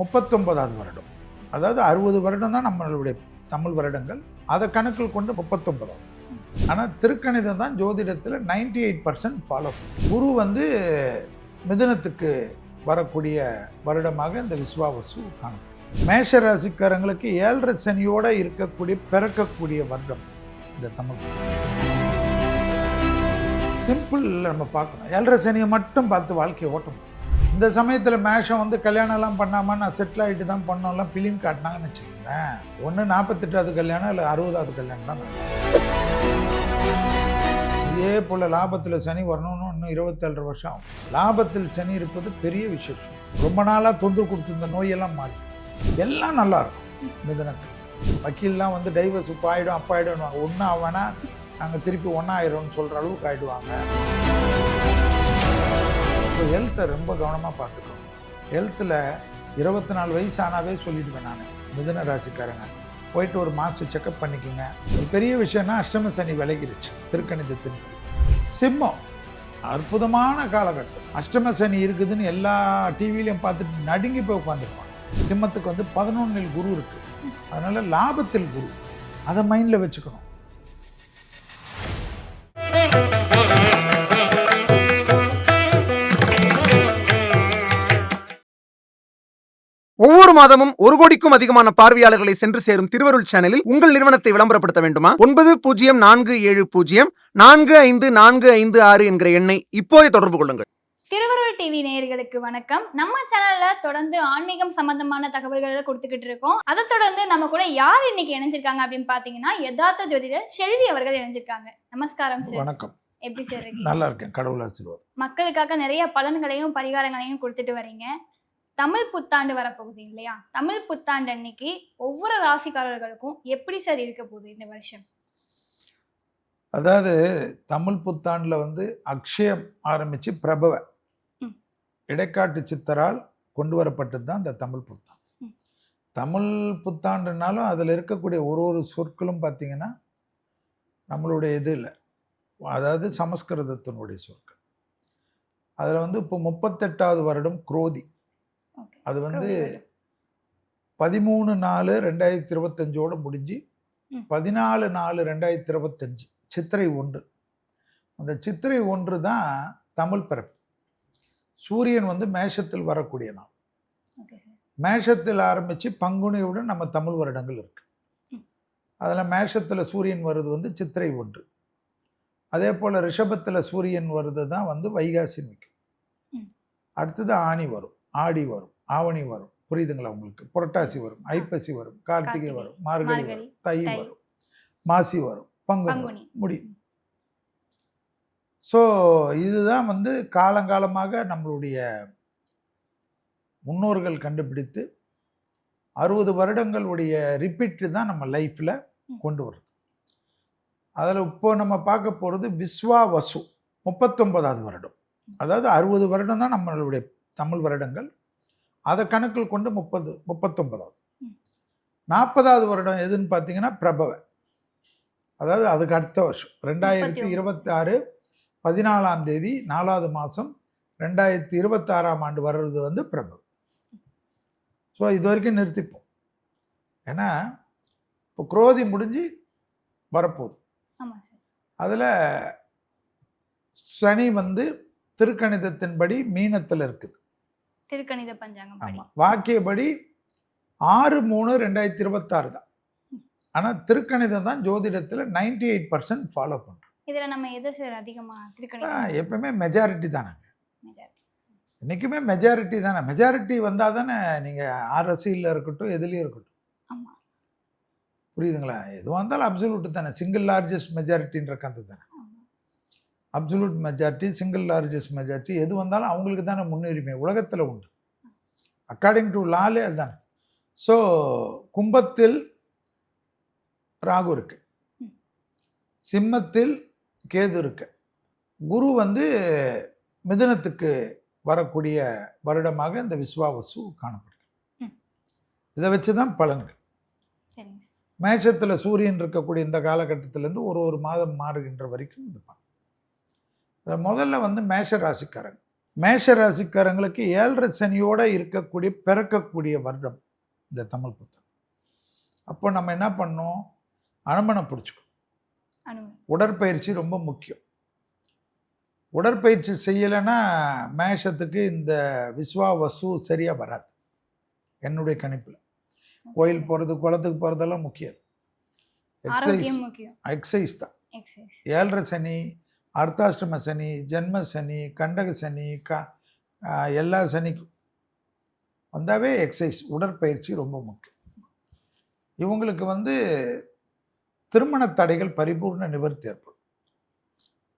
முப்பத்தொன்பதாவது வருடம். அதாவது அறுபது வருடம் தான் நம்மளுடைய தமிழ் வருடங்கள். அதை கணக்கில் கொண்டு முப்பத்தொன்பதாவது. ஆனால் திருக்கணிதம் தான் ஜோதிடத்தில் 98% எயிட் பர்சன்ட் ஃபாலோ குரு வந்து மிதனத்துக்கு வரக்கூடிய வருடமாக இந்த விஸ்வாவசு காணப்படும் மேஷ ராசிக்காரங்களுக்கு ஏழரை சனியோடு இருக்கக்கூடிய பிறக்கக்கூடிய வருடம் இந்த தமிழ். சிம்பிள் நம்ம பார்க்கணும். ஏழரை சனியை மட்டும் பார்த்து வாழ்க்கையை ஓட்ட முடியும். இந்த சமயத்தில் மேஷம் வந்து கல்யாணம்லாம் பண்ணாமல் நான் செட்டில் ஆகிட்டு தான் பண்ணோம்லாம் ஃபிலிம் காட்டினாங்கன்னு வச்சுக்கோங்களேன். ஒன்று நாற்பத்தெட்டாவது கல்யாணம் இல்லை அறுபதாவது கல்யாணம் தான் இதே போல் லாபத்தில் சனி வரணும்னு இன்னும் இருபத்தேழு வருஷம் ஆகும். லாபத்தில் சனி இருப்பது பெரிய விசேஷம். ரொம்ப நாளாக தொந்தரவு கொடுத்துருந்த நோயெல்லாம் மாறி. எல்லாம் நல்லாயிருக்கும் மிதனத்துக்கு வக்கீல்லாம் வந்து டைவர்ஸ் இப்போ ஆகிடும் அப்போ ஆகிடும் ஒன்றா நாங்கள் திருப்பி ஒன்றாயிரம்னு சொல்கிற அளவுக்கு ஆகிடுவாங்க இப்போ ஹெல்த்தை ரொம்ப கவனமாக பார்த்துக்கணும். ஹெல்த்தில் இருபத்தி நாலு வயசு ஆனாவே சொல்லிடுவேன் நான் மிதுன ராசிக்காரங்க. போயிட்டு ஒரு மாஸ்டர் செக்கப் பண்ணிக்கோங்க. ஒரு பெரிய விஷயம்னா அஷ்டம சனி விலகிருச்சு திருக்கணிதத்தின் சிம்மம் அற்புதமான காலகட்டம். அஷ்டம சனி இருக்குதுன்னு எல்லா டிவிலையும் பார்த்துட்டு நடுங்கி போய் உட்காந்துருப்பாங்க சிம்மத்துக்கு வந்து பதினொன்றில் குரு இருக்குது அதனால் லாபத்தில் குரு. அதை மைண்டில் வச்சுக்கணும். மாதமும் ஒரு கோடிக்கும் அதிகமான பார்வையாளர்களை சென்று சேரும் திருவருள் சேனலில் உங்கள் நிறுவனத்தை விளம்பரப்படுத்த வேண்டுமா? ஒன்பது பூஜ்ஜியம் நான்கு ஏழு பூஜ்ஜியம் நான்கு ஐந்து நான்கு ஐந்து ஆறு என்கிற எண்ணை இப்போதே தொடர்பு கொள்ளுங்கள். திருவருள் டிவி நேயர்களுக்கு வணக்கம். நம்ம சேனல்ல தொடர்ந்து ஆன்மீகம் சம்பந்தமான தகவல்களை கொடுத்துக்கிட்டு இருக்கோம். அதை தொடர்ந்து நம்ம கூட யார் இன்னைக்கு இணைஞ்சிருக்காங்க அப்படின்னு பாத்தீங்கன்னா யதார்த்த ஜோதிடர் செல்வி அவர்கள் இணைஞ்சிருக்காங்க. நமஸ்காரம் சார் வணக்கம். எப்படி சார் இருக்கீங்க? நல்லா இருக்கேன். கடவுள் ஆசீர்வாதம். மக்களுக்காக நிறைய பலன்களையும் பரிகாரங்களையும் கொடுத்துட்டு வரீங்க. தமிழ் புத்தாண்டு வரப்போகுது இல்லையா தமிழ் புத்தாண்டு அன்னைக்கு ஒவ்வொரு ராசிக்காரர்களுக்கும் எப்படி சார் இருக்க போகுது இந்த வருஷம் அதாவது தமிழ் புத்தாண்டில் வந்து அக்ஷயம் ஆரம்பித்து பிரபவ. இடைக்காட்டு சித்தரால் கொண்டு வரப்பட்டது தான் இந்த தமிழ் புத்தாண்டு. தமிழ் புத்தாண்டுனாலும் அதில் இருக்கக்கூடிய ஒரு ஒரு சொற்களும் பார்த்தீங்கன்னா நம்மளுடைய இது இல்லை அதாவது சமஸ்கிருதத்தினுடைய சொற்கள் அதில் வந்து இப்போ முப்பத்தெட்டாவது வருடம் குரோதி. அது வந்து பதிமூணு நாலு ரெண்டாயிரத்தி இருபத்தஞ்சோடு முடிஞ்சு. பதினாலு நாலு ரெண்டாயிரத்தி இருபத்தஞ்சு சித்திரை ஒன்று. அந்த சித்திரை ஒன்று தான் தமிழ் பிறப்பு. சூரியன் வந்து மேஷத்தில் வரக்கூடிய நாள். மேஷத்தில் ஆரம்பித்து பங்குனியுடன் நம்ம தமிழ் வருடங்கள் இருக்கு. ம். அதில் மேஷத்தில் சூரியன் வருது வந்து சித்திரை ஒன்று. அதே போல் ரிஷபத்தில் சூரியன் வருது தான் வந்து வைகாசி நிற்கும் ம். அடுத்தது ஆணி வரும். ஆடி வரும் ஆவணி வரும் புரியுதுங்களா உங்களுக்கு? புரட்டாசி வரும் ஐப்பசி வரும் கார்த்திகை வரும் மார்கழி வரும் தை. வரும் மாசி வரும் பங்குனி. முடியும் ஸோ இதுதான் வந்து காலங்காலமாக நம்மளுடைய முன்னோர்கள் கண்டுபிடித்து அறுபது வருடங்களுடைய ரிப்பீட்டு தான் நம்ம லைஃப்பில் கொண்டு வருது அதில் இப்போ நம்ம பார்க்க போகிறது விஸ்வா வசு முப்பத்தொன்பதாவது வருடம். அதாவது அறுபது வருடம் தான் நம்மளுடைய தமிழ் வருடங்கள். அதை கணக்கில் கொண்டு முப்பது முப்பத்தொன்பதாவது. நாற்பதாவது வருடம் எதுன்னு பார்த்தீங்கன்னா பிரபவ. அதாவது அதுக்கு அடுத்த வருஷம். ரெண்டாயிரத்தி இருபத்தி ஆறு பதினாலாம் தேதி நாலாவது மாதம் ரெண்டாயிரத்தி இருபத்தாறாம் ஆண்டு வர்றது வந்து பிரபவ. ஸோ இது வரைக்கும் நிறுத்திப்போம். ஏன்னா இப்போ குரோதி முடிஞ்சு வரப்போகுது. அதில் சனி வந்து திருக்கணிதத்தின்படி மீனத்தில் இருக்குது. திருக்கணித பஞ்சாங்கம் ஆமாம் வாக்கியபடி ஆறு மூணு ரெண்டாயிரத்தி இருபத்தாறு தான். ஆனால் திருக்கணிதம் தான் ஜோதிடத்தில் 98% எயிட் பர்சன்ட் ஃபாலோ பண்ணுறோம் இதுல நம்ம எதை சார் அதிகமா திருக்கணிதம் எப்பவுமே மெஜாரிட்டி தானேங்க? என்றைக்குமே மெஜாரிட்டி தானே. மெஜாரிட்டி வந்தால் தானே நீங்கள் அரசியலில் இருக்கட்டும் எதுலேயும் இருக்கட்டும். புரியுதுங்களா? எதுவாக இருந்தாலும் அப்சல்யூட் தானே. சிங்கிள் லார்ஜஸ்ட் மெஜாரிட்டின்ற கந்து தானே. ஆமா. Absolute majority single largest majority எது வந்தாலும் அவங்களுக்கு தானே முன்னுரிமை உலகத்தில் உண்டு அக்கார்டிங் டு லாலே அதுதானே ஸோ கும்பத்தில் ராகு இருக்கு. சிம்மத்தில் கேது இருக்கு குரு வந்து மிதுனத்துக்கு வரக்கூடிய வருடமாக இந்த விஸ்வாவசு காணப்படுது ம். இதை வச்சு தான் பலன்கள் மேஷத்தில் சூரியன் இருக்கக்கூடிய இந்த காலகட்டத்திலேருந்து ஒரு ஒரு மாதம் மாறுகின்ற வரைக்கும் இது பண்ணணும் இதில் முதல்ல வந்து மேஷ ராசிக்காரங்க மேஷ ராசிக்காரங்களுக்கு ஏழரை சனியோட இருக்கக்கூடிய பிறக்கக்கூடிய வருடம் இந்த தமிழ் புத்தகம். அப்போ நம்ம என்ன பண்ணோம் அனுமனை பிடிச்சிக்கணும். உடற்பயிற்சி ரொம்ப முக்கியம். உடற்பயிற்சி செய்யலைன்னா மேஷத்துக்கு இந்த விஸ்வா வசு சரியாக வராது. என்னுடைய கணிப்பில். கோயில் போகிறது குளத்துக்கு போகிறதெல்லாம் முக்கியம். எக்ஸசைஸ் எக்ஸசைஸ் தான். ஏழரை சனி அர்த்தாஷ்டம சனி ஜென்ம சனி கண்டக சனி க எல்லா சனிக்கும் வந்தாவே எக்ஸசைஸ் உடற்பயிற்சி ரொம்ப முக்கியம். இவங்களுக்கு வந்து திருமண தடைகள் பரிபூர்ண நிவர்த்தி ஏற்படும்.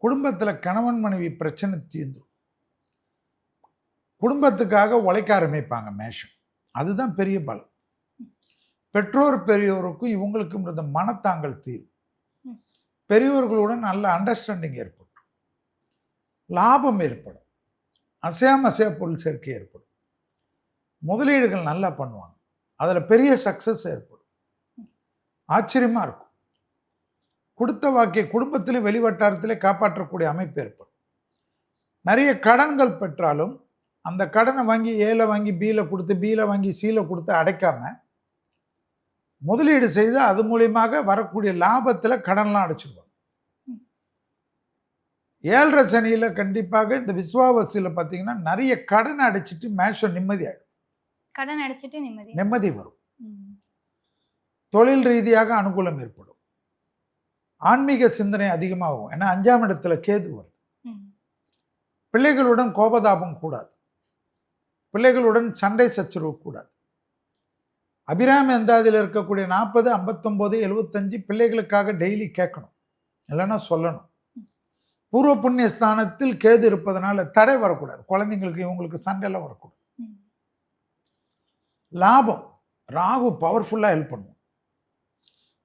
குடும்பத்தில் கணவன் மனைவி பிரச்சனை தீர்ந்துடும் குடும்பத்துக்காக உழைக்க ஆரம்பிப்பாங்க மேஷம். அதுதான் பெரிய பலம். பெற்றோர் பெரியோருக்கும் இவங்களுக்கும் இருந்த மனத்தாங்கல் தீரும். பெரியவர்களுடன் நல்ல அண்டர்ஸ்டாண்டிங் ஏற்படும். லாபம் ஏற்படும். அசையாம அசையா பொருள் சேர்க்கை ஏற்படும். முதலீடுகள் நல்லா பண்ணுவாங்க. அதில் பெரிய சக்ஸஸ் ஏற்படும். ஆச்சரியமாக இருக்கும். கொடுத்த வாக்கிய குடும்பத்திலே வெளிவட்டாரத்திலே காப்பாற்றக்கூடிய அமைப்பு ஏற்படும். நிறைய கடன்கள் பெற்றாலும் அந்த கடனை வாங்கி ஏல வாங்கி பியில் கொடுத்து பியில் வாங்கி சீல கொடுத்து அடைக்காம முதலீடு செய்து அது மூலியமாக வரக்கூடிய லாபத்தில் கடன்லாம் அடைச்சிருவாங்க. ஏழரை சனியில் கண்டிப்பாக இந்த விஸ்வாவசியில் பார்த்தீங்கன்னா நிறைய கடன் அடைச்சிட்டு மேஷம் நிம்மதியாயிடும். கடன் அடைச்சிட்டு நிம்மதி. நிம்மதி வரும். தொழில் ரீதியாக அனுகூலம் ஏற்படும். ஆன்மீக சிந்தனை அதிகமாகும். ஏன்னா அஞ்சாம் இடத்துல கேது வருது. பிள்ளைகளுடன் கோபதாபம் கூடாது. பிள்ளைகளுடன் சண்டை சச்சரவு கூடாது. அபிராமி அந்தாதியில் இருக்கக்கூடிய நாற்பது ஐம்பத்தொம்போது எழுபத்தஞ்சு பிள்ளைகளுக்காக டெய்லி கேட்கணும். இல்லைன்னா சொல்லணும். பூர்வ புண்ணிய ஸ்தானத்தில் கேது இருப்பதனால தடை வரக்கூடாது. குழந்தைங்களுக்கு இவங்களுக்கு சண்டையெல்லாம் வரக்கூடாது. லாபம். ராகு பவர்ஃபுல்லாக ஹெல்ப் பண்ணும்.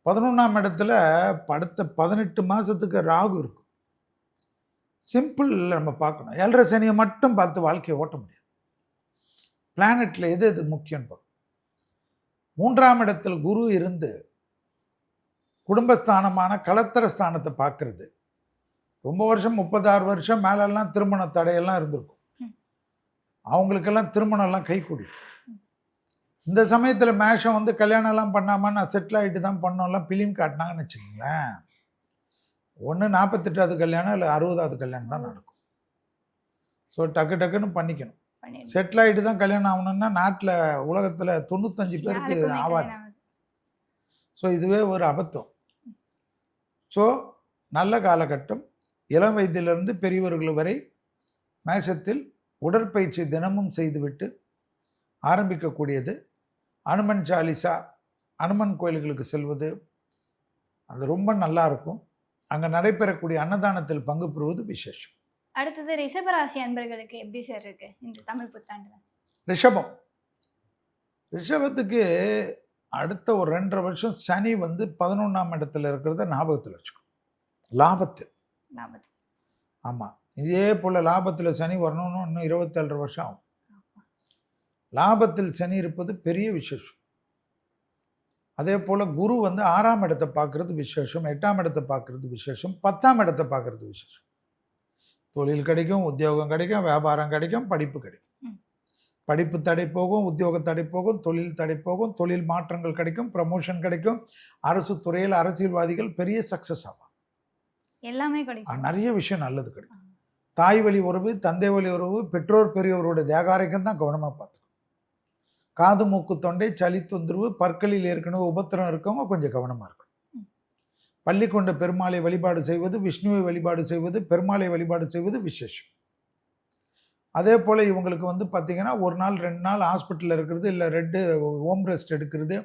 பதினொன்றாம் இடத்துல அடுத்த பதினெட்டு மாதத்துக்கு ராகு இருக்கும். சிம்பிள் நம்ம பார்க்கணும். ஏழரை சனியை மட்டும் பார்த்து வாழ்க்கையை ஓட்ட முடியாது. பிளானெட்டில் எது எது பார்க்கணும். மூன்றாம் இடத்தில் குரு இருந்து குடும்பஸ்தானமான கலத்தர ஸ்தானத்தை பார்க்கறது. ரொம்ப வருஷம் முப்பத்தாறு வருஷம் மேலெல்லாம் திருமண தடையெல்லாம் இருந்திருக்கும். அவங்களுக்கெல்லாம் திருமணம்லாம் கை கூடிடும் இந்த சமயத்தில் மேஷம் வந்து கல்யாணம்லாம் பண்ணாமல் நான் செட்டில் ஆகிட்டு தான் பண்ணோம்லாம் ஃபிலிம் காட்டினாங்கன்னு வச்சுக்கோங்களேன். ஒன்று நாற்பத்தெட்டாவது கல்யாணம் இல்லை அறுபதாவது கல்யாணம் தான் நடக்கும். ஸோ டக்கு டக்குன்னு பண்ணிக்கணும். செட்டில் ஆகிட்டு தான் கல்யாணம் ஆகணும்னா நாட்டில் உலகத்தில் தொண்ணூத்தஞ்சு பேருக்கு ஆகாது. ஸோ இதுவே ஒரு அபத்தம். ஸோ நல்ல காலகட்டம். இளம் வயதிலிருந்து பெரியவர்கள் வரை மேஷத்தில் உடற்பயிற்சி தினமும் செய்துவிட்டு ஆரம்பிக்கக்கூடியது. அனுமன் சாலிசா அனுமன் கோயில்களுக்கு செல்வது அது ரொம்ப நல்லா இருக்கும். அங்கே நடைபெறக்கூடிய அன்னதானத்தில் பங்கு பெறுவது விசேஷம். அடுத்தது ரிஷபராசி அன்பர்களுக்கு எப்படி சார் இருக்கு? இந்த தமிழ் புத்தாண்டுல. ரிஷபம். ரிஷபத்துக்கு அடுத்த ஒரு ரெண்டரை வருஷம் சனி வந்து பதினொன்றாம் இடத்துல இருக்கிறத ஞாபகத்தில் வச்சுக்கணும் லாபத்தில். லாபத்து. ஆமாம் இதே போல் லாபத்தில் சனி வரணும்னு இன்னும் இருபத்தேழரை வருஷம் ஆகும். லாபத்தில் சனி இருப்பது பெரிய விசேஷம். அதே போல் குரு வந்து ஆறாம் இடத்தை பார்க்கறது விசேஷம் எட்டாம் இடத்தை பார்க்கறது விசேஷம் பத்தாம் இடத்தை பார்க்கறது விசேஷம். தொழில் கிடைக்கும் உத்தியோகம் கிடைக்கும் வியாபாரம் கிடைக்கும் படிப்பு கிடைக்கும். படிப்பு தடை போகும் உத்தியோக தடை போகும் தொழில் தடை போகும் தொழில் மாற்றங்கள் கிடைக்கும் ப்ரமோஷன் கிடைக்கும். அரசு துறையில் அரசியல்வாதிகள் பெரிய சக்ஸஸ் ஆகும் எல்லாமே கிடைக்கும். நிறைய விஷயம் நல்லது கிடைக்கும். தாய் வழி உறவு தந்தை வழி உறவு பெற்றோர் பெரியவரோட தேகாரைக்கும் தான் கவனமாக பார்த்துக்கணும். காது மூக்கு தொண்டை சளி தொந்தரவு பற்களில் ஏற்கனவே உபத்திரம் இருக்கவங்க கொஞ்சம் கவனமாக இருக்கணும். பள்ளி கொண்ட பெருமாளை வழிபாடு செய்வது விஷ்ணுவை வழிபாடு செய்வது பெருமாளை வழிபாடு செய்வது விசேஷம். அதே போல் இவங்களுக்கு வந்து பார்த்திங்கன்னா ஒரு நாள் ரெண்டு நாள் ஹாஸ்பிட்டலில் இருக்கிறது இல்லை ரெண்டு ஹோம் ரெஸ்ட் எடுக்கிறது.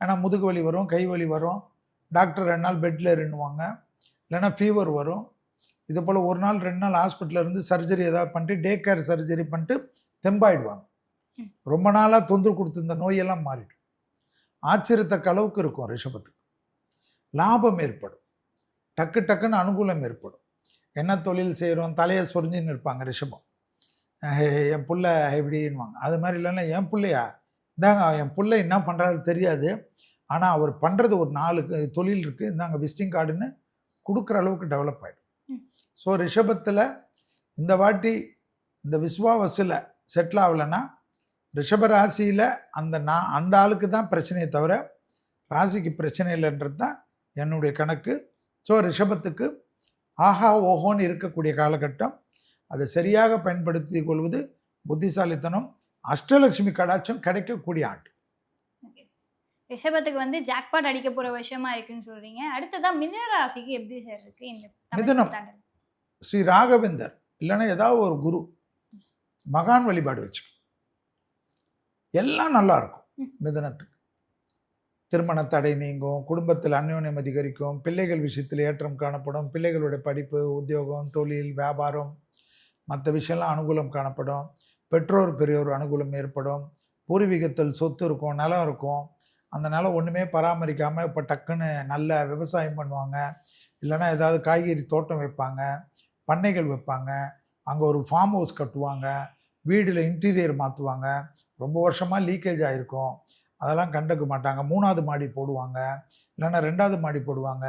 ஏன்னா முதுகு வலி வரும் கை வலி வரும். டாக்டர் ரெண்டு நாள் பெட்டில் இருந்துவாங்க இல்லைன்னா ஃபீவர் வரும். இது போல் ஒரு நாள் ரெண்டு நாள் ஹாஸ்பிட்டலில் இருந்து சர்ஜரி ஏதாவது பண்ணிட்டு டே கேர் சர்ஜரி பண்ணிட்டு தெம்பாயிடுவாங்க. ரொம்ப நாளாக தொந்தரவு கொடுத்திருந்த நோயெல்லாம் மாறிடும். ஆச்சரியத்தக்க அளவுக்கு இருக்கும் ரிஷபத்துக்கு. லாபம் ஏற்படும். டக்கு டக்குன்னு அனுகூலம் ஏற்படும். என்ன தொழில் செய்கிறோம் தலையை சொரிஞ்சின்னு இருப்பாங்க ரிஷபம். என் புள்ள எப்படின்வாங்க அது மாதிரி இல்லைன்னா என் பிள்ளையா? இந்தாங்க என் பிள்ளை என்ன பண்ணுறாரு தெரியாது. ஆனால் அவர் பண்ணுறது ஒரு நாலு தொழில் இருக்குது இந்தாங்க விசிட்டிங் கார்டுன்னு கொடுக்குற அளவுக்கு டெவலப் ஆகிடும். ஸோ ரிஷபத்தில் இந்த வாட்டி இந்த விஸ்வாவசில் செட்டில் ஆகலைன்னா ரிஷப ராசியில் அந்த நான் அந்த ஆளுக்கு தான் பிரச்சனையே தவிர ராசிக்கு பிரச்சனை இல்லைன்றது தான் என்னுடைய கணக்கு ஸோ ரிஷபத்துக்கு ஆஹா ஓஹோன்னு இருக்கக்கூடிய காலகட்டம் அதை சரியாக பயன்படுத்தி கொள்வது புத்திசாலித்தனம் அஷ்டலட்சுமி கடாட்சம் கிடைக்கக்கூடிய ஆண்டு. ரிஷபத்துக்கு வந்து ஜாக்பாட் அடிக்க போற விஷயமா இருக்குன்னு சொல்றீங்க. அடுத்ததா மிதுன ராசிக்கு எப்படி சார் இருக்கு? இந்த மிதுனம். ஸ்ரீ ராகவேந்தர். இல்லைன்னா ஏதாவது ஒரு குரு. மகான் வழிபாடு வச்சு எல்லாம் நல்லா இருக்கும். மிதுனத்துக்கு. திருமண தடை நீங்கும் குடும்பத்தில் அந்யோன்யம் அதிகரிக்கும் பிள்ளைகள் விஷயத்தில் ஏற்றம் காணப்படும் பிள்ளைகளுடைய படிப்பு உத்தியோகம் தொழில் வியாபாரம் மற்ற விஷயம்லாம் அனுகூலம் காணப்படும். பெற்றோர் பெரியோர் அனுகூலம் ஏற்படும். பூர்வீகத்தில் சொத்து இருக்கும் நிலம் இருக்கும். அந்த நிலம் ஒன்றுமே பராமரிக்காமல் இப்போ டக்குன்னு நல்ல விவசாயம் பண்ணுவாங்க. இல்லைன்னா ஏதாவது காய்கறி தோட்டம் வைப்பாங்க பண்ணைகள் வைப்பாங்க அங்கே ஒரு ஃபார்ம் ஹவுஸ் கட்டுவாங்க வீடில் இன்டீரியர் மாற்றுவாங்க ரொம்ப வருஷமாக லீக்கேஜ் ஆகிருக்கும் அதெல்லாம் கண்டுக்க மாட்டாங்க. மூணாவது மாடி போடுவாங்க. இல்லைன்னா ரெண்டாவது மாடி போடுவாங்க.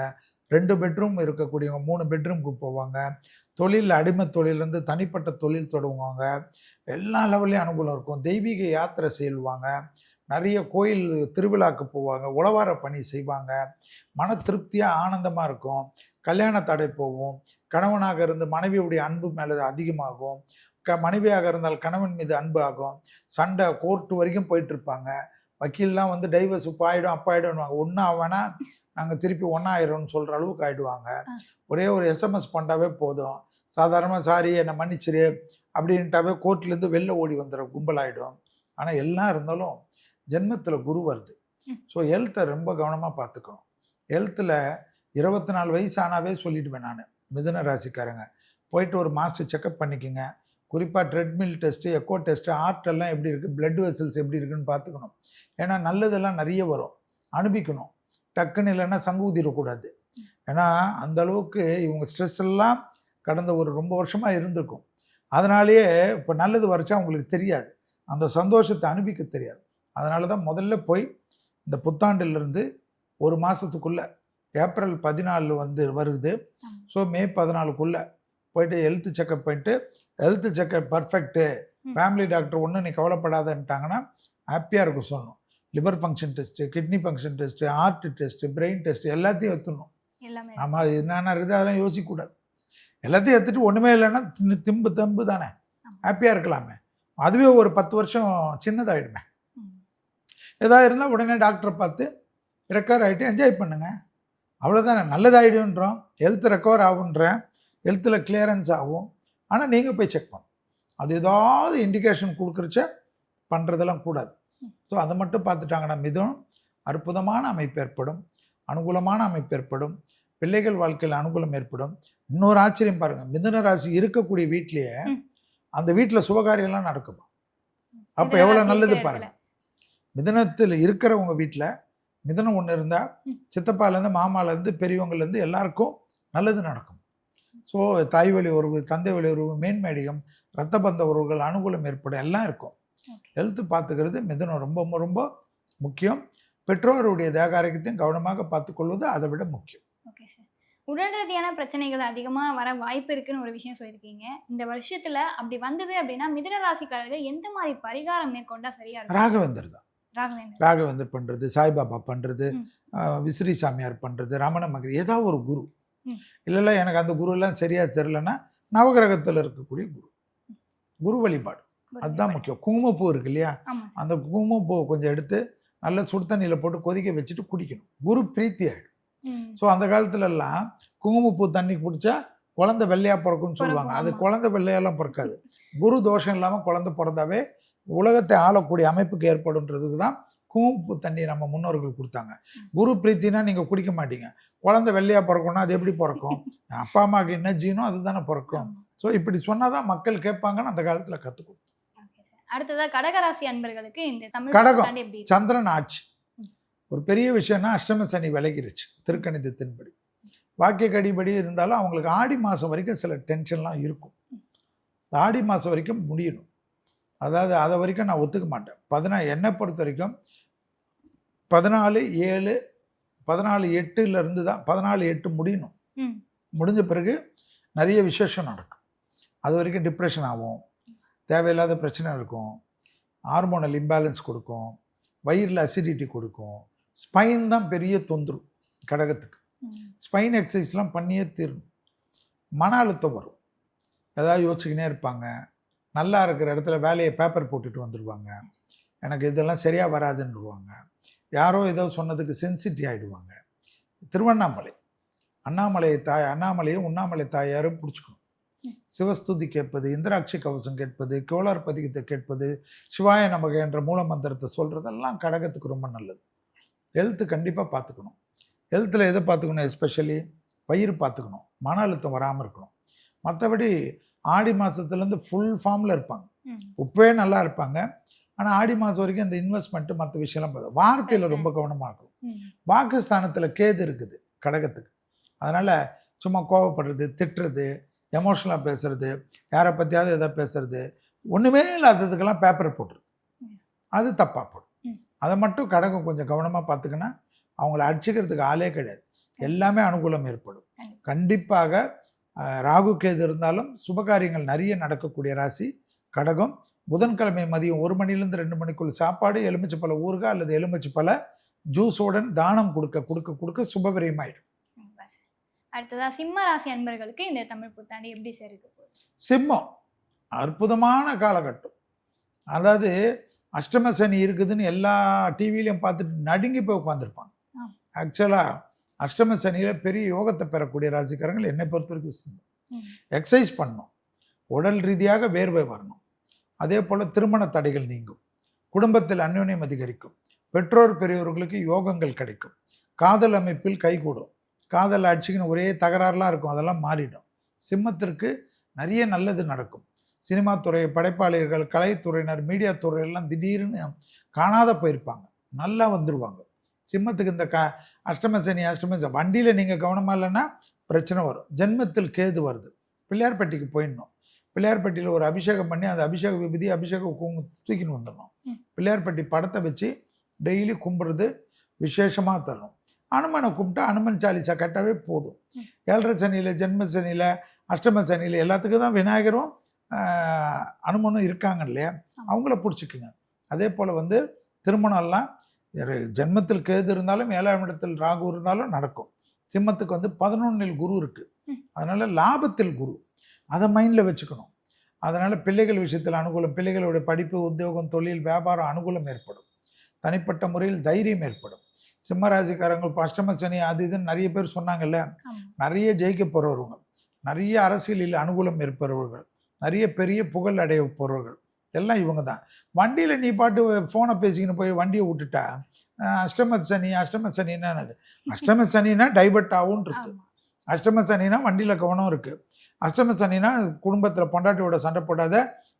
ரெண்டு பெட்ரூம் இருக்கக்கூடியவங்க மூணு பெட்ரூம்க்கு போவாங்க. தொழில் அடிமை தொழிலேருந்து தனிப்பட்ட தொழில் தொடங்குவாங்க. எல்லா லெவல்லையும் அனுகூலம் இருக்கும். தெய்வீக யாத்திரை செல்வாங்க. நிறைய கோயில் திருவிழாக்கு போவாங்க உழவார பணி செய்வாங்க. மன திருப்தியாக ஆனந்தமாக இருக்கும். கல்யாண தடை போகும். கணவனாக இருந்து மனைவியுடைய அன்பு மேலே அதிகமாகும். க மனைவியாக இருந்தால் கணவன் மீது அன்பு ஆகும். சண்டை கோர்ட்டு வரைக்கும் போயிட்டு இருப்பாங்க வக்கீல்லாம் வந்து டைவர்ஸ் இப்போ ஆகிடும் அப்போ ஆகிடும்வாங்க ஒன்றா வேணா நாங்கள் திருப்பி ஒன்றா ஆயிடும்னு சொல்கிற அளவுக்கு ஆகிடுவாங்க. ஒரே ஒரு எஸ்எம்எஸ் பண்ணாவே போதும். சாதாரணமாக சாரி என்னை மன்னிச்சிரு. அப்படின்ட்டாவே கோர்ட்லேருந்து வெளில ஓடி வந்துடுற கும்பலாயிடும். ஆனால் எல்லாம் இருந்தாலும் ஜென்மத்தில் குரு வருது. ஸோ ஹெல்த்தை ரொம்ப கவனமாக பார்த்துக்கணும் ஹெல்த்தில் இருபத்தி நாலு வயசு ஆனாவே சொல்லிடுவேன் நான். மிதுன ராசிக்காரங்க. போயிட்டு ஒரு மாஸ்டர் செக்கப் பண்ணிக்கோங்க. குறிப்பாக treadmill test echo test heart எல்லாம் எப்படி இருக்குது பிளட் வெசல்ஸ் எப்படி இருக்குன்னு பார்த்துக்கணும் ஏன்னா நல்லதெல்லாம் நிறைய வரும். அனுபவிக்கணும். டக்குன்னு இல்லைன்னா சங்கு ஊதிடக்கூடாது ஏன்னா அந்த அளவுக்கு இவங்க ஸ்ட்ரெஸ் எல்லாம் கடந்த ஒரு ரொம்ப வருஷமாக இருந்திருக்கும். அதனாலேயே இப்போ நல்லது வரைச்சா அவங்களுக்கு தெரியாது. அந்த சந்தோஷத்தை அனுபவிக்க தெரியாது. அதனால தான் முதல்ல போய் இந்த புத்தாண்டிலிருந்து ஒரு மாதத்துக்குள்ளே ஏப்ரல் பதினாலு வந்து வருது. ஸோ மே பதினாலுக்குள்ளே போயிட்டு ஹெல்த் செக்கப் பண்ணிட்டு health checkup perfect. Family doctor ஒன்றும் நீ கவலைப்படாதன்ட்டாங்கன்னா ஹாப்பியாக இருக்க சொல்லணும் liver function test kidney function test heart test brain test எல்லாத்தையும் எடுத்துடணும் ஆமாம் அது என்னென்ன இருக்குது அதெல்லாம் யோசிக்கக்கூடாது எல்லாத்தையும் எடுத்துட்டு ஒன்றுமே இல்லைன்னா திம்பு தம்பு தானே. ஹாப்பியாக இருக்கலாமே அதுவே ஒரு பத்து வருஷம் சின்னதாயிடுமே ம். ஏதாவது இருந்தால் உடனே டாக்டரை பார்த்து ரெக்கவர் ஆகிட்டு என்ஜாய் பண்ணுங்க. அவ்வளோதானே நல்லதாயிடுன்றோம் ஹெல்த் ரெக்கவர் ஆகுன்றேன் ஹெல்த்தில் கிளியரன்ஸ் ஆகும். ஆனால் நீங்கள் போய் செக் பண்ணணும். அது ஏதாவது இண்டிகேஷன் கொடுக்குறச்ச பண்ணுறதெல்லாம் கூடாது. ஸோ அதை மட்டும் பார்த்துட்டாங்கன்னா மிதும் அற்புதமான அமைப்பு ஏற்படும். அனுகூலமான அமைப்பு ஏற்படும். பிள்ளைகள் வாழ்க்கையில் அனுகூலம் ஏற்படும். இன்னொரு ஆச்சரியம் பாருங்கள் மிதுன ராசி இருக்கக்கூடிய வீட்லேயே. அந்த வீட்டில் சுபகாரியம்லாம் நடக்குமா? அப்போ எவ்வளோ நல்லது இருக்கிற பாருங்க. மிதுனத்தில் இருக்கிறவங்க வீட்டில் மிதுனம் ஒன்று இருந்தால். சித்தப்பாலேருந்து மாமாலேருந்து பெரியவங்கலேருந்து எல்லாருக்கும் நல்லது நடக்கும். ஸோ தாய் வழி உறவு தந்தை வழி உறவு மேன்மேடிகம் ரத்த பந்த உறவுகள் அனுகூலம் ஏற்படும் எல்லாம் இருக்கும். Okay. ஹெல்த் பார்த்துக்கிறது மிதுனம் ரொம்ப ரொம்ப முக்கியம். பெற்றோருடைய தேக ஆரோக்கியத்தையும் கவனமாக பார்த்துக்கொள்வது அதை விட முக்கியம். Okay sir. உடல் ரீதியான பிரச்சனைகள் அதிகமாக வர வாய்ப்பு இருக்குன்னு ஒரு விஷயம் சொல்லியிருக்கீங்க. இந்த வருஷத்துல அப்படி வந்தது அப்படின்னா மிதுன ராசிக்காரர்கள் எந்த மாதிரி பரிகாரம் மேற்கொண்டா சரியா இருக்கும்? ராகவேந்தர் தான். ராகவேந்தர். பண்ணுறது சாய்பாபா பண்ணுறது. விசிறி சாமியார் பண்ணுறது ரமண மகரி ஏதாவது ஒரு குரு. ம். இல்லை இல்லை எனக்கு அந்த குருலாம் சரியாக தெரிலன்னா நவகிரகத்தில் இருக்கக்கூடிய குரு. குரு வழிபாடு. அதுதான் முக்கியம். குங்குமப்பூ இருக்கு இல்லையா? அந்த குங்குமப்பூவை கொஞ்சம் எடுத்து நல்ல சுடு தண்ணியில் போட்டு கொதிக்க வச்சுட்டு குடிக்கணும். குரு பிரீத்தி ஆகிடும். ஸோ அந்த காலத்துல எல்லாம் குங்குமப்பூ தண்ணி குடிச்சா குழந்தை வெள்ளையா பிறக்கும்னு சொல்லுவாங்க. அது. குழந்தை வெள்ளையெல்லாம் பிறக்காது. குரு தோஷம் இல்லாமல் குழந்தை பிறந்தாவே உலகத்தை ஆளக்கூடிய அமைப்புக்கு ஏற்படுன்றதுக்கு தான் குங்குமப்பூ தண்ணி நம்ம முன்னோர்கள் கொடுத்தாங்க. குரு பிரீத்தினா நீங்கள் குடிக்க மாட்டீங்க. குழந்தை வெள்ளையா பிறக்கும்னா அது எப்படி பிறக்கும்? அப்பா அம்மாவுக்கு என்ன ஜீனோ அதுதானே பிறக்கும். ஆமா. ஸோ இப்படி சொன்னால் தான் மக்கள் கேட்பாங்கன்னு அந்த காலத்தில் கடகராசி அன்பர்களுக்கு இந்த தமிழ் கடகம். சந்திரன் ஆட்சி. ஒரு பெரிய விஷயம்னா அஷ்டம சனி விலகிருச்சு. திருக்கணிதத்தின்படி. வாக்கிய கடிபடி இருந்தாலும் அவங்களுக்கு ஆடி மாதம் வரைக்கும் சில டென்ஷன்லாம் இருக்கும். ஆடி மாதம் வரைக்கும் முடியணும். அதாவது அதை வரைக்கும் நான் ஒத்துக்க மாட்டேன். பதினா என்னை பொறுத்த வரைக்கும் பதினாலு ஏழு பதினாலு எட்டுல இருந்து தான் பதினாலு எட்டு முடியணும். முடிஞ்ச பிறகு நிறைய விசேஷம் நடக்கும். அது வரைக்கும் டிப்ரெஷன் ஆகும். தேவையில்லாத பிரச்சனை இருக்கும். ஹார்மோனல் இம்பேலன்ஸ் கொடுக்கும். வயிறில் அசிடிட்டி கொடுக்கும். ஸ்பைன் தான் பெரிய தொந்தரவு கடகத்துக்கு. ஸ்பைன் எக்ஸசைஸ்லாம் பண்ணியே தீரணும். மன அழுத்தம் வரும். ஏதாவது யோசிச்சுக்கினே இருப்பாங்க. நல்லா இருக்கிற இடத்துல வேலையை பேப்பர் போட்டுட்டு வந்துடுவாங்க எனக்கு இதெல்லாம் சரியாக வராதுன்னுருவாங்க. யாரோ ஏதோ சொன்னதுக்கு சென்சிட்டி ஆகிடுவாங்க திருவண்ணாமலை. அண்ணாமலை தாய் அண்ணாமலையும் உண்ணாமலை தாயாரும் பிடிச்சிக்கணும். சிவஸ்துதி கேட்பது இந்திராட்சி கவசம் கேட்பது கோளார் பதிகத்தை கேட்பது சிவாய நமக என்ற மூல மந்திரத்தை சொல்கிறதெல்லாம் கடகத்துக்கு ரொம்ப நல்லது. ஹெல்த்து கண்டிப்பாக பார்த்துக்கணும் ஹெல்த்தில் எதை பார்த்துக்கணும் எஸ்பெஷலி வயிறு பார்த்துக்கணும் மன அழுத்தம் வராமல் இருக்கணும். மற்றபடி ஆடி மாதத்துலேருந்து ஃபுல் ஃபார்மில் இருப்பாங்க. ம். உப்பவே நல்லா இருப்பாங்க. ஆனால் ஆடி மாதம் வரைக்கும் இந்த இன்வெஸ்ட்மெண்ட்டு மற்ற விஷயம்லாம் பார்த்து வார்த்தையில் ரொம்ப கவனமாக இருக்கும் ம். வாக்குஸ்தானத்தில் கேது இருக்குது கடகத்துக்கு. அதனால் சும்மா கோவப்படுறது திட்டுறது எமோஷனலாக பேசுறது யாரை பற்றியாவது எதாவது பேசுறது ஒன்றுமே இல்லாததுக்கெல்லாம் பேப்பர் போட்டுரு. ம். அது தப்பாக போடும். அதை மட்டும் கடகம் கொஞ்சம் கவனமாக பார்த்துக்கினா அவங்கள அடிச்சுக்கிறதுக்கு ஆளே கிடையாது. எல்லாமே அனுகூலம் ஏற்படும். கண்டிப்பா. கண்டிப்பாக ராகு கேது இருந்தாலும் சுபகாரியங்கள் நிறைய நடக்கக்கூடிய ராசி கடகம் புதன்கிழமை மதியம் ஒரு மணிலேருந்து ரெண்டு மணிக்குள்ள சாப்பாடு எலுமிச்சை பழ ஊறுகாய் அல்லது எலுமிச்சை பழ ஜூஸுடன் தானம் கொடுக்க கொடுக்க கொடுக்க சுபவிரயமாயிடும் கண்டிப்பா சார். அடுத்ததா சிம்ம ராசி அன்பர்களுக்கு இந்த தமிழ் புத்தாண்டு எப்படி சார் இருக்க சிம்மம் அற்புதமான காலகட்டம் அதாவது அஷ்டம சனி இருக்குதுன்னு எல்லா டிவிலையும் பார்த்துட்டு நடுங்கி போய் உட்காந்துருப்பாங்க. ஆக்சுவலாக அஷ்டம சனியில் பெரிய யோகத்தை பெறக்கூடிய ராசிக்காரங்கள் என்னை பொறுத்த வரைக்கும். எக்ஸசைஸ் பண்ணணும். உடல் ரீதியாக வேர்வை வரணும். அதே போல் திருமண தடைகள் நீங்கும். குடும்பத்தில் அந்யோன்யம் அதிகரிக்கும். பெற்றோர் பெரியவர்களுக்கு யோகங்கள் கிடைக்கும். காதல் அமைப்பில் கைகூடும் காதல் அடிச்சுக்கின்னு ஒரே தகராறுலாம் இருக்கும். அதெல்லாம் மாறிடும். சிம்மத்திற்கு நிறைய நல்லது நடக்கும். சினிமா துறை படைப்பாளிகள் கலைத்துறையினர் மீடியா துறையெல்லாம் திடீர்னு காணாத போயிருப்பாங்க. நல்லா வந்துடுவாங்க சிம்மத்துக்கு இந்த க அஷ்டம சனி அஷ்டம சனி வண்டியில் நீங்கள் கவனமாக இல்லைன்னா பிரச்சனை வரும். ஜென்மத்தில் கேது வருது. பிள்ளையார்பட்டிக்கு போயிடணும். பிள்ளையார்பட்டியில் ஒரு அபிஷேகம் பண்ணி அந்த அபிஷேக விபதி அபிஷேக தூக்கின்னு வந்துடணும். பிள்ளையார்பட்டி படத்தை வச்சு டெய்லி கும்பிட்றது விசேஷமாக தரணும். அனுமனை கும்பிட்டா அனுமன் சாலிசா கட்டாவே போதும். ஏழரை சனியில் ஜென்ம சனியில் அஷ்டம சனியில் எல்லாத்துக்கும் தான் விநாயகரும் அனுமனும் இருக்காங்க இல்லையா? அவங்கள பிடிச்சிக்குங்க. அதே போல் வந்து திருமணம்லாம் ஜென்மத்தில் கேது இருந்தாலும் ஏழாம் இடத்தில் ராகு இருந்தாலும் நடக்கும். சிம்மத்துக்கு வந்து பதினொன்னில் குரு இருக்குது. அதனால் லாபத்தில் குரு. அதை மைண்டில் வச்சுக்கணும். அதனால் பிள்ளைகள் விஷயத்தில் அனுகூலம் பிள்ளைகளுடைய படிப்பு உத்தியோகம் தொழில் வியாபாரம் அனுகூலம் ஏற்படும். தனிப்பட்ட முறையில் தைரியம் ஏற்படும். சிம்மராசிக்காரங்கள் இப்போ அஷ்டம சனி அது இதுன்னு நிறைய பேர் சொன்னாங்கல்ல. நிறைய ஜெயிக்க போகிறவங்க நிறைய அரசியலில் அனுகூலம் இருப்பவர்கள் நிறைய பெரிய புகழ் அடைய போகிறவர்கள் எல்லாம் இவங்க தான். வண்டியில் நீ பாட்டு ஃபோனை பேசிக்கின்னு போய் வண்டியை விட்டுட்டா அஷ்டம சனி அஷ்டம சனின்னா எனக்கு அஷ்டம சனினா டைவர்ட் ஆகும் இருக்கு. அஷ்டம சனினா வண்டியில் கவனம் இருக்குது அஷ்டம சனினா குடும்பத்தில் பொண்டாட்டியோட சண்டை போடாத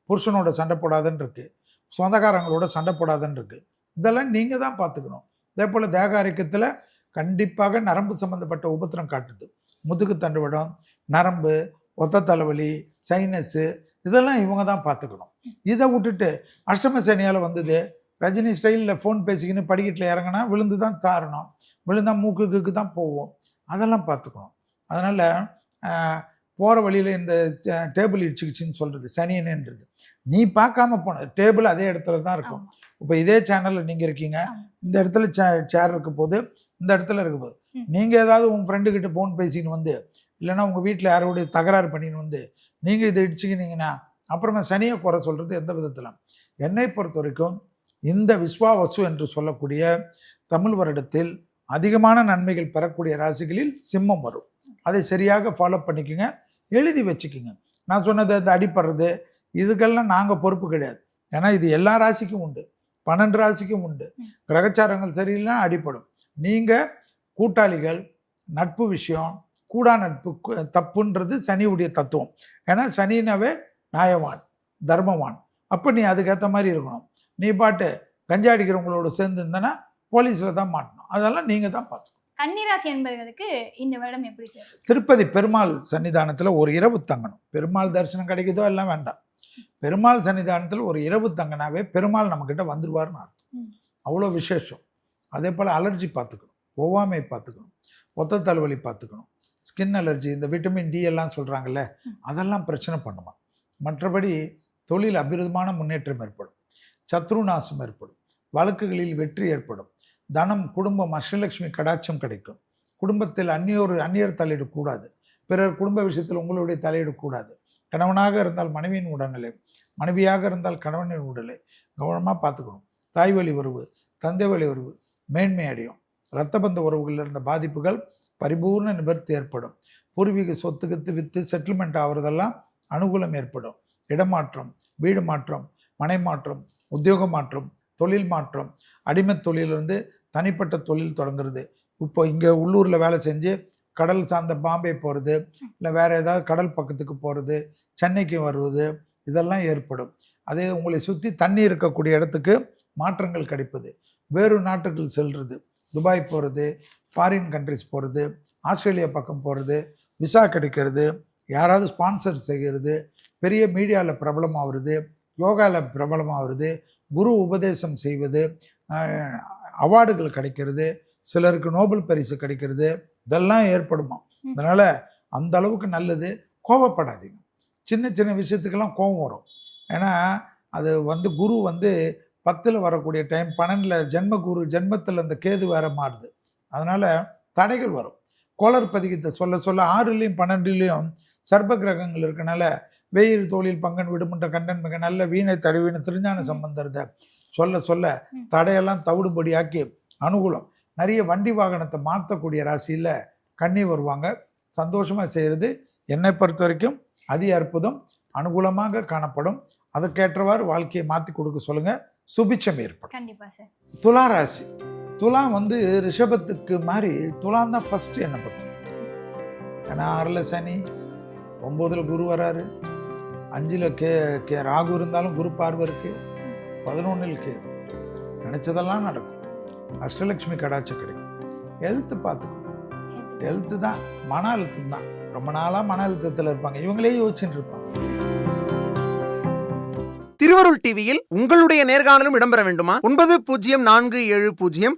புருஷனோட சண்டை போடாதன்னு இருக்கு. சொந்தக்காரங்களோட சண்டை போடாதன்னு இருக்கு. இதெல்லாம் நீங்கள் தான் பார்த்துக்கணும். அதே போல் தேக ஆரோக்கியத்தில் கண்டிப்பாக நரம்பு சம்மந்தப்பட்ட உபத்திரம் காட்டுது. முதுகு தண்டுவடம் நரம்பு ஒத்த தலைவலி சைனஸு இதெல்லாம் இவங்க தான் பார்த்துக்கணும். இதை விட்டுட்டு அஷ்டம சனியால் வந்தது ரஜினி ஸ்டைலில் ஃபோன் பேசிக்கின்னு படிக்கட்டில் இறங்கினா விழுந்து தான் தாரணும். விழுந்தா மூக்குக்கு தான் போவோம் அதெல்லாம் பார்த்துக்கணும். அதனால் போகிற வழியில் இந்த டேபிள் இடிச்சுக்கிச்சின்னு சொல்கிறது சனியனன்றது நீ பார்க்காம போன டேபிள் அதே இடத்துல தான் இருக்கும். இப்போ இதே சேனலில் நீங்கள் இருக்கீங்க. இந்த இடத்துல சே சேர் இருக்க போது இந்த இடத்துல இருக்க போது. நீங்கள் ஏதாவது உங்கள் ஃப்ரெண்டுக்கிட்ட ஃபோன் பேசின்னு வந்து இல்லைன்னா உங்கள் வீட்டில் யாரோடைய தகராறு பண்ணின்னு வந்து நீங்கள் இதை இடிச்சுக்கினீங்கன்னா அப்புறமா சனியை குறை சொல்கிறது எந்த விதத்தில் என்னை பொறுத்த வரைக்கும் இந்த விஸ்வாவசு என்று சொல்லக்கூடிய தமிழ் வருடத்தில் அதிகமான நன்மைகள் பெறக்கூடிய ராசிகளில் சிம்மம் வரும். அதை சரியாக ஃபாலோ பண்ணிக்கோங்க எழுதி வச்சுக்கோங்க. நான் சொன்னது அந்த அடிப்படுறது இதுக்கெல்லாம் நாங்கள் பொறுப்பு கிடையாது. ஏன்னா இது எல்லா ராசிக்கும் உண்டு. பன்னெண்டு ராசிக்கும் உண்டு. கிரகச்சாரங்கள் சரியில்லைனா அடிப்படும். நீங்கள் கூட்டாளிகள் நட்பு விஷயம் கூடா நட்பு தப்புன்றது சனியுடைய தத்துவம். ஏன்னா சனினாவே நியாயவான் தர்மவான். அப்போ நீ அதுக்கேற்ற மாதிரி இருக்கணும். நீ பாட்டு கஞ்சா அடிக்கிறவங்களோட சேர்ந்து இருந்தனா போலீஸில் தான் மாட்டணும். அதெல்லாம் நீங்கள் தான் பார்த்துக்கணும். கன்னிராசி அன்பர்களுக்கு இந்த வருடம் எப்படி சார்? திருப்பதி பெருமாள் சன்னிதானத்தில் ஒரு இரவு தங்கணும். பெருமாள் தரிசனம் கிடைக்குதோ எல்லாம் வேண்டாம். பெருமாள் சன்னிதானத்தில் ஒரு இரவு தங்கினாவே பெருமாள் நம்மக்கிட்ட வந்துடுவார்னு அர்த்தம். அவ்வளோ விசேஷம். அதே போல் அலர்ஜி பார்த்துக்கணும். ஒவ்வாமை பார்த்துக்கணும். ஒத்த தலைவலி பார்த்துக்கணும். ஸ்கின் அலர்ஜி இந்த விட்டமின் டி எல்லாம் சொல்கிறாங்கல்ல. அதெல்லாம் பிரச்சனை பண்ணுமா? மற்றபடி தொழில் அபிரிதமான முன்னேற்றம் ஏற்படும். சத்ருநாசம் ஏற்படும். வழக்குகளில் வெற்றி ஏற்படும். தனம் குடும்பம் அஷ்டலட்சுமி கடாட்சம் கிடைக்கும். குடும்பத்தில் அந்நியோர் அந்நியர் தலையிடக்கூடாது. பிறர் குடும்ப விஷயத்தில் உங்களுடைய தலையிடக்கூடாது. கணவனாக இருந்தால் மனைவியின் உடல்நிலை மனைவியாக இருந்தால் கணவனின் உடலை கவனமாக பார்த்துக்கணும். தாய் வழி உறவு தந்தை வழி உறவு மேன்மை அடையும். இரத்த பந்த உறவுகளில் இருந்த பாதிப்புகள் பரிபூர்ண நிவர்த்தி ஏற்படும். பூர்வீக சொத்து விற்று வித்து செட்டில்மெண்ட் ஆகிறதெல்லாம் அனுகூலம் ஏற்படும். இடமாற்றம் வீடு மாற்றம் மனை மாற்றம் உத்தியோக மாற்றம் தொழில் மாற்றம். அடிமை தொழிலிருந்து தனிப்பட்ட தொழில் தொடங்குறது. இப்போ இங்கே உள்ளூரில் வேலை செஞ்சு கடல் சார்ந்த பாம்பே போகிறது இல்லை வேறு ஏதாவது கடல் பக்கத்துக்கு போகிறது சென்னைக்கு வருவது இதெல்லாம் ஏற்படும். அதே உங்களை சுற்றி தண்ணி இருக்கக்கூடிய இடத்துக்கு மாற்றங்கள் கிடைப்பது. வேறு நாட்டுகள் செல்வது துபாய் போகிறது ஃபாரின் கண்ட்ரிஸ் போகிறது ஆஸ்திரேலியா பக்கம் போகிறது விசா கிடைக்கிறது யாராவது ஸ்பான்சர் செய்கிறது பெரிய மீடியாவில் பிரபலமாகிறது யோகாவில் பிரபலமாகிறது குரு உபதேசம் செய்வது அவார்டுகள் கிடைக்கிறது சிலருக்கு நோபல் பரிசு கிடைக்கிறது இதெல்லாம் ஏற்படுமா? அதனால் அந்த அளவுக்கு நல்லது. கோபப்படாதீங்க சின்ன சின்ன விஷயத்துக்கெல்லாம் கோபம் வரும். ஏன்னா அது வந்து குரு வந்து பத்தில் வரக்கூடிய டைம் பன்னெண்டில் ஜென்ம குரு ஜென்மத்தில் அந்த கேது வேற மாறுது. அதனால் தடைகள் வரும். கோளர் பதிகத்தை சொல்ல சொல்ல ஆறுலேயும் பன்னெண்டுலேயும் சர்ப்ப கிரகங்கள் இருக்கனால வெயில் தோளில் பங்கன் விடுமுட்ட கண்டன் மிக நல்ல வீணை தழுவின திருஞான சம்பந்தரத்தை சொல்ல சொல்ல. தடையெல்லாம் தவிடுபடியாக்கி அனுகூலம். நிறைய வண்டி வாகனத்தை மாற்றக்கூடிய ராசியில் கன்னி வருவாங்க. சந்தோஷமாக செய்கிறது என்னை பொறுத்த வரைக்கும் அதி அற்புதம். அனுகூலமாக காணப்படும். அதற்கேற்றவாறு வாழ்க்கையை மாற்றி கொடுக்க சொல்லுங்கள் சுபிட்சம் ஏற்படும். கண்டிப்பா சார். துலா துலாம் துலா வந்து ரிஷபத்துக்கு மாதிரி துலாம் தான் ஃபஸ்ட்டு என்னை பொறுத்த ஏன்னா ஆறில் சனி ஒம்போதில் குரு வராரு. அஞ்சில் கே கே ராகு இருந்தாலும் குரு பார்வை இருக்குது பதினொன்றில் கே நினச்சதெல்லாம் நடக்கும். அஷ்டலட்சுமி கடாட்சம் கிடைக்கும். ஹெல்த்து பார்த்துக்கணும். ஹெல்த்து தான் மன அழுத்தம் தான். ரொம்ப நாளாக மன அழுத்தத்தில் இருப்பாங்க. இவங்களே யோசிச்சுட்டு இருப்பாங்க. திருவருள் டிவியில் உங்களுடைய நேர்காணலும் இடம்பெற வேண்டுமா? ஒன்பது பூஜ்ஜியம் நான்கு ஏழு பூஜ்ஜியம்